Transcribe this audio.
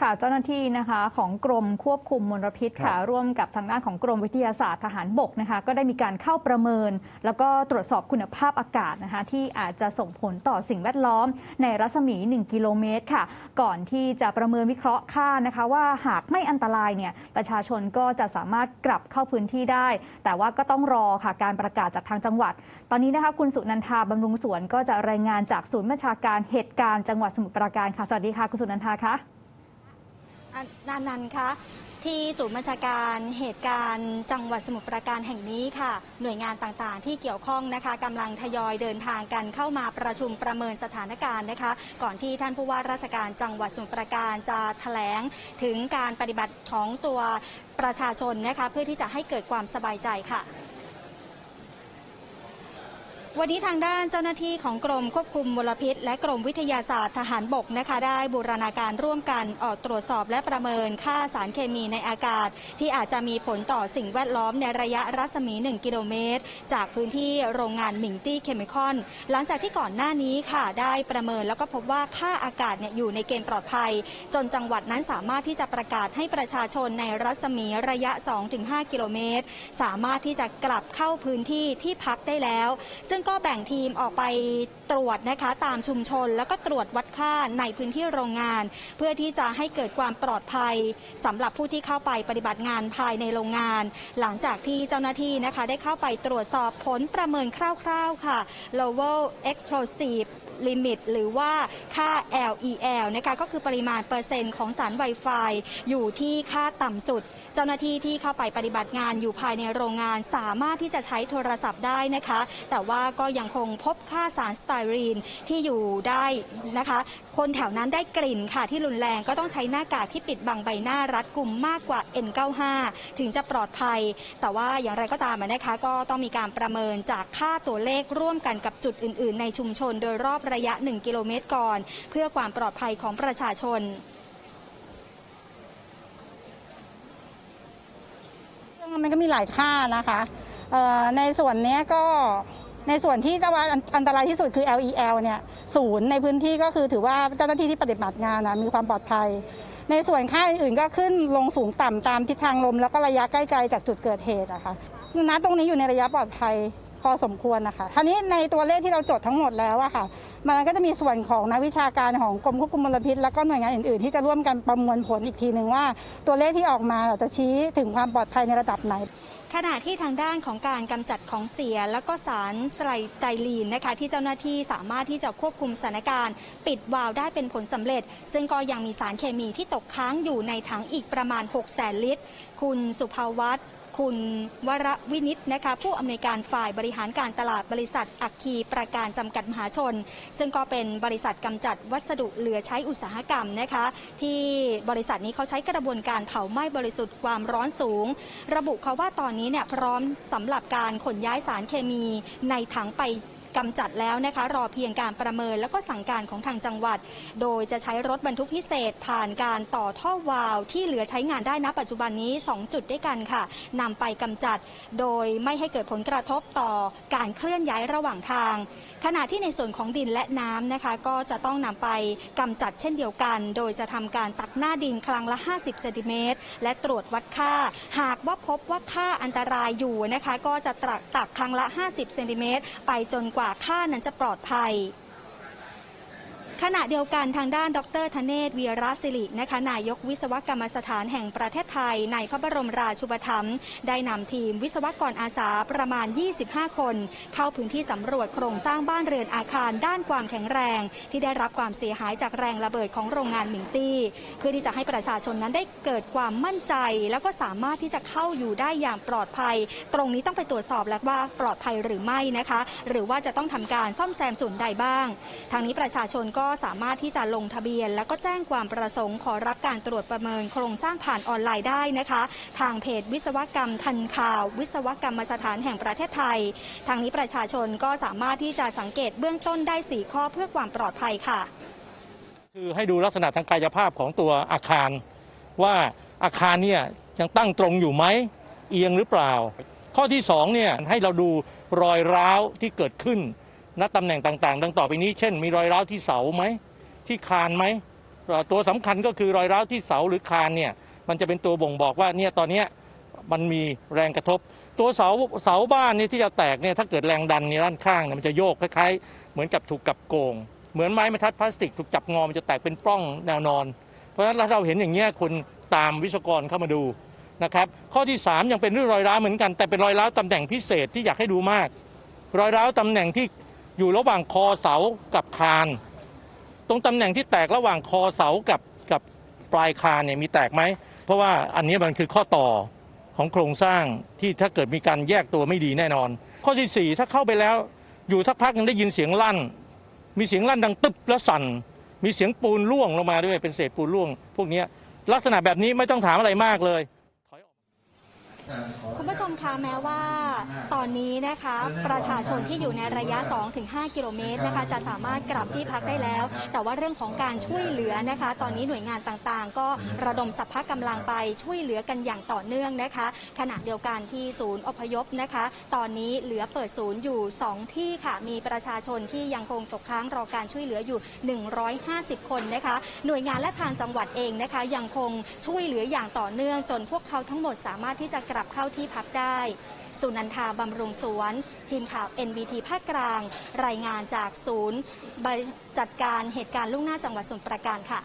ค่ะเจ้าหน้าที่นะคะของกรมควบคุมมลพิษค่ะครับร่วมกับทางด้านของกรมวิทยาศาสตร์ทหารบกนะคะก็ได้มีการเข้าประเมิน แล้วก็ตรวจสอบคุณภาพอากาศนะคะที่อาจจะส่งผลต่อสิ่งแวดล้อม ในรัศมี 1 กิโลเมตรค่ะ ก่อนที่จะประเมินวิเคราะห์ค่านะคะว่าหากไม่อันตรายเนี่ยประชาชนก็จะสามารถกลับเข้าพื้นที่ได้ แต่ว่าก็ต้องรอค่ะการประกาศจากทางจังหวัด ตอนนี้นะคะคุณสุนันทาบำรุงสวนก็จะรายงานจากศูนย์บัญชาการเหตุการณ์จังหวัดสมุทรปราการค่ะสวัสดีค่ะคุณสุนันทาคะอั นนันนันคะที่ศูนย์บัญชาการเหตุการณ์จังหวัดสมุทรปราการแห่งนี้ค่ะ หน่วยงานต่างๆ ที่เกี่ยวข้องนะคะกำลังทยอยเดินทางกันเข้ามาประชุมประเมินสถานการณ์นะคะ ก่อนที่ท่านผู้ว่าราชการจังหวัดสมุทรปราการจะแถลงถึงการปฏิบัติของตัวประชาชนนะคะ เพื่อที่จะให้เกิดความสบายใจค่ะ วันนี้ทางด้านเจ้าหน้าที่ของกรมควบคุมมลพิษ และกรมวิทยาศาสตร์ทหารบกนะคะ ได้บูรณาการร่วมกันออกตรวจสอบและประเมินค่าสารเคมีในอากาศ ที่อาจจะมีผลต่อสิ่งแวดล้อมในระยะรัศมี 1 กิโลเมตร จากพื้นที่โรงงานหมิงตี้เคมีคอนหลังจากที่ก่อนหน้านี้ค่ะ ได้ประเมินแล้วก็พบว่าค่าอากาศเนี่ยอยู่ในเกณฑ์ปลอดภัย จนจังหวัดนั้นสามารถที่จะประกาศให้ประชาชนในรัศมีระยะ 2-5 กิโลเมตร สามารถที่จะกลับเข้าพื้นที่ที่พักได้แล้ว ซึ่งก็แบ่งทีมออกไปตรวจนะคะตามชุมชน แล้วก็ตรวจวัดค่าในพื้นที่โรงงาน เพื่อที่จะให้เกิดความปลอดภัยสำหรับผู้ที่เข้าไปปฏิบัติงานภายในโรงงาน หลังจากที่เจ้าหน้าที่นะคะได้เข้าไปตรวจสอบผลประเมินคร่าวๆค่ะ level explosive limit หรือว่าค่า LEL นะคะก็คือปริมาณเปอร์เซ็นต์ของสารไวไฟอยู่ที่ค่าต่ำสุด เจ้าหน้าที่ที่เข้าไปปฏิบัติงานอยู่ภายในโรงงานสามารถที่จะใช้โทรศัพท์ได้นะคะ แต่ว่าก็ยังคงพบค่าสารสไตรีนที่อยู่ได้นะคะ คนแถวนั้นได้กลิ่นค่ะที่รุนแรงก็ต้องใช้หน้ากากที่ปิดบังใบหน้ารัดกลุ่มมากกว่า N95 ถึงจะปลอดภัย แต่ว่าอย่างไรก็ตามนะคะ ก็ต้องมีการประเมินจากค่าตัวเลขร่วมกันกับจุดอื่น ๆ ในชุมชนโดยรอบระยะ 1 กิโลเมตรก่อน เพื่อความปลอดภัยของประชาชนมันก็มีหลายค่านะคะในส่วนนี้ก็ในส่วนที่จะว่าอันอันตรายที่สุดคือ LEL เนี่ยศูนย์ในพื้นที่ก็คือถือว่าเจ้าหน้าที่ที่ปฏิบัติงานนะมีความปลอดภัย ในส่วนค่าอื่นๆก็ขึ้นลงสูงต่ำตามทิศทางลม แล้วก็ระยะใกล้ๆจากจุดเกิดเหตุอะคะณตรงนี้อยู่ในระยะปลอดภัย พอสมควรนะคะทีนี้ในตัวเลขที่เราจดทั้งหมดแล้วอะค่ะ มันก็จะมีส่วนของนักวิชาการของกรมควบคุมมลพิษ แล้วก็หน่วยงานอื่นๆ ที่จะร่วมกันประมวลผลอีกทีหนึ่งว่า ตัวเลขที่ออกมาจะชี้ถึงความปลอดภัยในระดับไหนขณะที่ทางด้านของการกำจัดของเสีย แล้วก็สารไซไตรลีนนะคะ ที่เจ้าหน้าที่สามารถที่จะควบคุมสถานการณ์ ปิดวาล์วได้เป็นผลสำเร็จ ซึ่งก็ยังมีสารเคมีที่ตกค้างอยู่ในถังอีกประมาณ6แสนลิตร คุณสุภาวัตร คุณวรวินิตนะคะผู้อำนวยการฝ่ายบริหารการตลาดบริษัท อัคคีประการจำกัดมหาชน ซึ่งก็เป็นบริษัทกำจัดวัสดุเหลือใช้อุตสาหกรรมนะคะ ที่บริษัทนี้เขาใช้กระบวนการเผาไหม้บริสุทธิ์ความร้อนสูง ระบุเขาว่าตอนนี้เนี่ยพร้อมสำหรับการขนย้ายสารเคมีในถังไป กำจัดแล้วนะคะ รอเพียงการประเมินแล้วก็สั่งการของทางจังหวัด โดยจะใช้รถบรรทุกพิเศษ ผ่านการต่อท่อวาล์วที่เหลือใช้งานได้ณปัจจุบันนี้ 2 จุดด้วยกันค่ะนำไปกำจัด โดยไม่ให้เกิดผลกระทบต่อการเคลื่อนย้ายระหว่างทาง ขณะที่ในส่วนของดินและน้ำนะคะ ก็จะต้องนำไปกำจัดเช่นเดียวกัน โดยจะทำการตักหน้าดินครั้งละ 50เซนติเมตรและตรวจวัดค่า หากว่าพบว่าค่าอันตรายอยู่นะคะ ก็จะตักตักครั้งละ 50เซนติเมตรไปจนกว่าค่านั้นจะปลอดภัย ขณะเดียวกันทางด้านดรธเนศวีระศิรินะคะนายกวิศวกรรมสถานแห่งประเทศไทย ในพระบรมราชูปถัมภ์ได้นำทีมวิศวกรอาสาประมาณ 25 คน เข้าพื้นที่สำรวจโครงสร้างบ้านเรือนอาคารด้านความแข็งแรง ที่ได้รับความเสียหายจากแรงระเบิดของโรงงานหมิงตี้ เพื่อที่จะให้ประชาชนนั้นได้เกิดความมั่นใจ แล้วก็สามารถที่จะเข้าอยู่ได้อย่างปลอดภัย ตรงนี้ต้องไปตรวจสอบแล้วว่าปลอดภัยหรือไม่นะคะ หรือว่าจะต้องทำการซ่อมแซมส่วนใดบ้าง ทางนี้ประชาชนก็สามารถที่จะลงทะเบียน แล้วก็แจ้งความประสงค์ขอรับการตรวจประเมินโครงสร้างผ่านออนไลน์ได้นะคะ ทางเพจวิศวกรรมทันข่าว วิศวกรรมสถานแห่งประเทศไทย ทางนี้ประชาชนก็สามารถที่จะสังเกตเบื้องต้นได้ 4 ข้อเพื่อความปลอดภัยค่ะ คือให้ดูลักษณะทางกายภาพของตัวอาคาร ว่าอาคารเนี่ยยังตั้งตรงอยู่ไหมเอียงหรือเปล่า ข้อที่สองเนี่ยให้เราดูรอยร้าวที่เกิดขึ้น ณตำแหน่งต่างๆ ดังต่อไปนี้เช่น มีรอยร้าวที่เสาไหมที่คานไหมตัวสำคัญก็คือรอยร้าวที่เสาหรือคานเนี่ยมันจะเป็นตัวบ่งบอกว่าเนี่ยตอนนี้มันมีแรงกระทบ ตัวเสาเสาบ้านนี่ที่จะแตกเนี่ยถ้าเกิดแรงดันในด้านข้างเนี่ยมันจะโยกคล้ายๆ เหมือนกับถูกกับโกง เหมือนไม้บรรทัดพลาสติกถูกจับงอมันจะแตกเป็นปล้องแนวนอน เพราะฉะนั้นถ้าเราเห็นอย่างเงี้ยคุณตามวิศวกรเข้ามาดูนะครับข้อที่ 3 ยังเป็นเรื่องรอยร้าวเหมือนกัน แต่เป็นรอยร้าวตำแหน่งพิเศษที่อยากให้ดูมาก รอยร้าวตำแหน่งที่ อยู่ระหว่างคอเสากับคาน ตรงตำแหน่งที่แตกระหว่างคอเสากับกับปลายคานเนี่ยมีแตกไหม เพราะว่าอันนี้มันคือข้อต่อของโครงสร้างที่ถ้าเกิดมีการแยกตัวไม่ดีแน่นอน ข้อที่ 4 ถ้าเข้าไปแล้ว อยู่สักพักยังได้ยินเสียงลั่น มีเสียงลั่นดังตึบแล้วสั่น มีเสียงปูนร่วงลงมาด้วยเป็นเศษปูนร่วง พวกนี้ลักษณะแบบนี้ไม่ต้องถามอะไรมากเลย คุณผู้ชมคะแม้ว่าตอนนี้นะคะประชาชนที่อยู่ในระยะ 2-5 กิโลเมตรนะคะจะสามารถกลับที่พักได้แล้ว แต่ว่าเรื่องของการช่วยเหลือนะคะ ตอนนี้หน่วยงานต่างๆ ก็ระดมสัพพะกำลังไปช่วยเหลือกันอย่างต่อเนื่องนะคะ ขณะเดียวกันที่ศูนย์อพยพนะคะ ตอนนี้เหลือเปิดศูนย์อยู่ 2 ที่ค่ะมีประชาชนที่ยังคงตกค้างรอการช่วยเหลืออยู่ 150 คนนะคะ หน่วยงานและทางจังหวัดเองนะคะ ยังคงช่วยเหลืออย่างต่อเนื่องจนพวกเขาทั้งหมดสามารถที่จะกลับับเข้าที่พักได้ สุนันทาบำรุงสวน ทีมข่าว NBT ภาคกลาง รายงานจากศูนย์จัดการเหตุการณ์ล่วงหน้าจังหวัดสมุทรปราการค่ะ